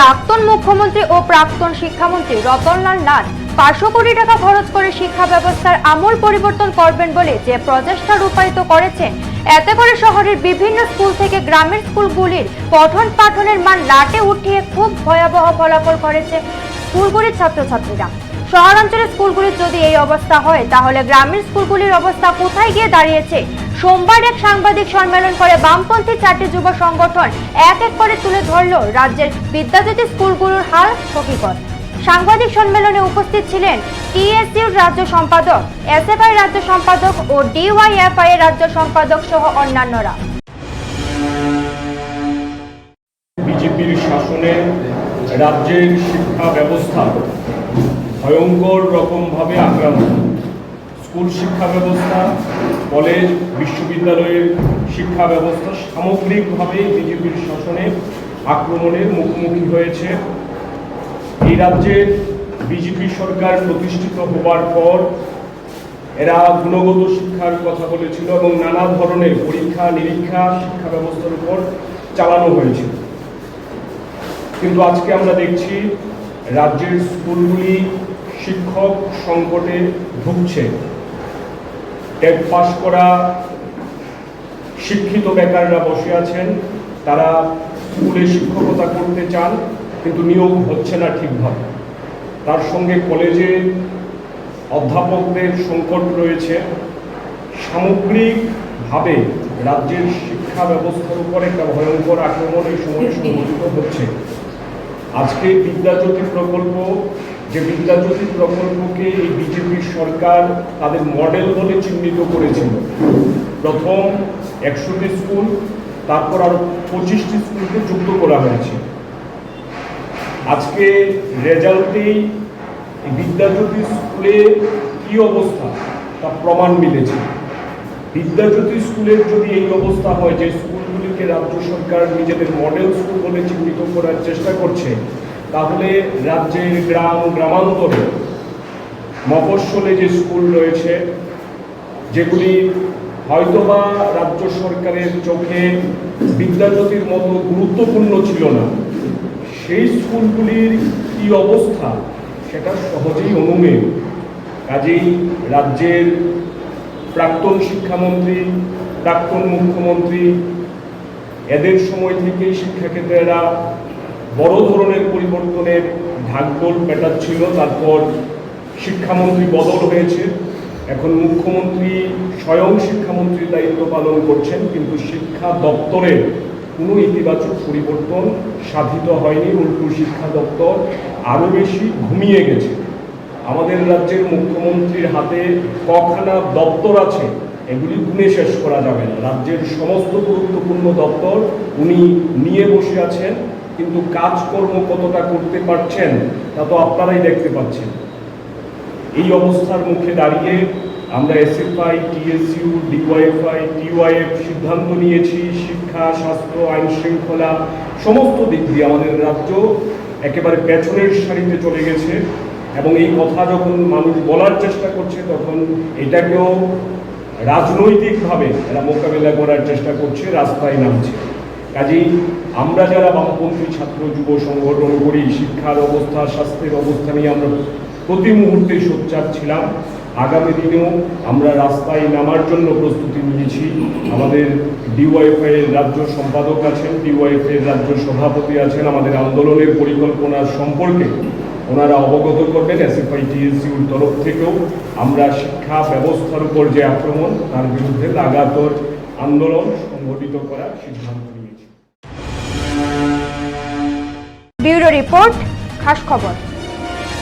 প্রাক্তন মুখ্যমন্ত্রী ও প্রাক্তন শিক্ষামন্ত্রী রতনলাল নাথ পাঁচশো কোটি টাকা খরচ করে শিক্ষা ব্যবস্থার আমূল পরিবর্তন করবেন বলে যে প্রচেষ্টা রূপায়িত করেছেন, এতে করে শহরের বিভিন্ন স্কুল থেকে গ্রামের স্কুলগুলির পঠন পাঠনের মান লাটে উঠিয়ে খুব ভয়াবহ ফলাফল করেছে স্কুলগুলির ছাত্রছাত্রীরা। শহরাঞ্চলের স্কুলগুলির যদি এই অবস্থা হয়, তাহলে গ্রামের স্কুলগুলির অবস্থা কোথায় গিয়ে দাঁড়িয়েছে? সোমবার এক সাংবাদিক সম্মেলন করে বামপন্থী চারটি যুব সংগঠন এক এক করে তুলে ধরল রাজ্যের বিদ্যাজ্যোতি স্কুলগুলোর হাল হকিকত সাংবাদিক সম্মেলনে উপস্থিত ছিলেন টিএসইউর রাজ্য সম্পাদক, এসএফআই রাজ্য সম্পাদক ও ডিওয়াইএফআই এর রাজ্য সম্পাদক সহ অন্যান্যরা। বিজেপির শাসনে রাজ্যের শিক্ষা ব্যবস্থা ভয়ঙ্কর রকমভাবে আক্রান্ত। স্কুল শিক্ষা ব্যবস্থা, কলেজ, বিশ্ববিদ্যালয়ের শিক্ষা ব্যবস্থা সামগ্রিকভাবে বিজেপির শাসনে আক্রমণের মুখোমুখি হয়েছে। এই রাজ্যের বিজেপি সরকার প্রতিষ্ঠিত হবার পর এরা গুণগত শিক্ষার কথা বলেছিল এবং নানা ধরনের পরীক্ষা, নিরীক্ষা, শিক্ষা ব্যবস্থার উপর চালানো হয়েছিল কিন্তু আজকে আমরা দেখছি রাজ্যের স্কুলগুলি শিক্ষক সংকটে ভুগছে। টেট পাস করা শিক্ষিত বেকাররা বসে আছেন। তারা স্কুলে শিক্ষকতা করতে চান, কিন্তু নিয়োগ হচ্ছে না ঠিকভাবে। তার সঙ্গে কলেজে অধ্যাপকদের সংকট রয়েছে। সামগ্রিকভাবে রাজ্যের শিক্ষা ব্যবস্থার উপর একটা ভয়ঙ্কর আক্রমণ এই সময় সংঘটিত হচ্ছে। আজকে বিদ্যাজ্যোতি প্রকল্প যে বিদ্যাজ্যোতি প্রকল্পকে এই বিজেপির সরকার তাদের মডেল বলে চিহ্নিত করেছিল। প্রথম একশোটি স্কুল, তারপর আরও পঁচিশটি স্কুলকে যুক্ত করা হয়েছে। আজকে রেজাল্টেই বিদ্যাজ্যোতি স্কুলে কি অবস্থা তা প্রমাণ মিলেছে। বিদ্যাজ্যোতি স্কুলের যদি এই অবস্থা হয়, যে স্কুলগুলিকে রাজ্য সরকার নিজেদের মডেল স্কুল বলে চিহ্নিত করার চেষ্টা করছে তাহলে রাজ্যের গ্রাম গ্রামান্তরে মফস্বলে যে স্কুল রয়েছে, যেগুলি হয়তোবা রাজ্য সরকারের চোখে বিদ্যাজ্যোতির মতো গুরুত্বপূর্ণ ছিল না, সেই স্কুলগুলির কি অবস্থা সেটা সহজেই অনুমেয় কাজেই রাজ্যের প্রাক্তন শিক্ষামন্ত্রী, প্রাক্তন মুখ্যমন্ত্রী, এদের সময় থেকেই শিক্ষাক্ষেত্রে এরা বড় ধরনের পরিবর্তনের ঢাকঢোল পেটাচ্ছিল, তারপর শিক্ষামন্ত্রী বদল হয়েছে। এখন মুখ্যমন্ত্রী স্বয়ং শিক্ষামন্ত্রীর দায়িত্ব পালন করছেন, কিন্তু শিক্ষা দপ্তরের কোনো ইতিবাচক পরিবর্তন সাধিত হয়নি, উল্টো শিক্ষা দপ্তর আরও বেশি ঘুমিয়ে গেছে। আমাদের রাজ্যের মুখ্যমন্ত্রীর হাতে কখানা দপ্তর আছে, এগুলি গুণে শেষ করা যাবে না। রাজ্যের সমস্ত গুরুত্বপূর্ণ দপ্তর উনি নিয়ে বসে আছেন কিন্তু কাজকর্ম কতটা করতে পারছেন তা তো আপনারাই দেখতে পাচ্ছেন। এই অবস্থার মুখে দাঁড়িয়ে আমরা এসএফআই টিএসইউ ডিওয়াইএফআই টিওয়াইএফ সিদ্ধান্ত নিয়েছি, শিক্ষা, স্বাস্থ্য, আইন শৃঙ্খলা, সমস্ত দিক দিয়ে আমাদের রাজ্য একেবারে পেছনের সারিতে চলে গেছে এবং এই কথা যখন মানুষ বলার চেষ্টা করছে, তখন এটাকেও রাজনৈতিকভাবে এরা মোকাবেলা করার চেষ্টা করছে, রাস্তায় নামছে। কাজেই আমরা যারা বামপন্থী ছাত্র যুব সংগঠন করি, শিক্ষার অবস্থা, স্বাস্থ্যের অবস্থা নিয়ে আমরা প্রতি মুহূর্তে সোচ্চার ছিলাম। আগামী দিনেও আমরা রাস্তায় নামার জন্য প্রস্তুতি নিয়েছি। আমাদের ডিওয়াইএফআই এর রাজ্য সম্পাদক আছেন ডিওয়াইএফআই এর রাজ্য সভাপতি আছেন। আমাদের আন্দোলনের পরিকল্পনার সম্পর্কে ওনারা অবগত করবেন এসএফআই টিএসইউর তরফ থেকেও। আমরা শিক্ষা ব্যবস্থার উপর যে আক্রমণ, তার বিরুদ্ধে লাগাতর আন্দোলন সংগঠিত করার সিদ্ধান্ত নিয়েছে। ব্যুরো রিপোর্ট খাস খবর।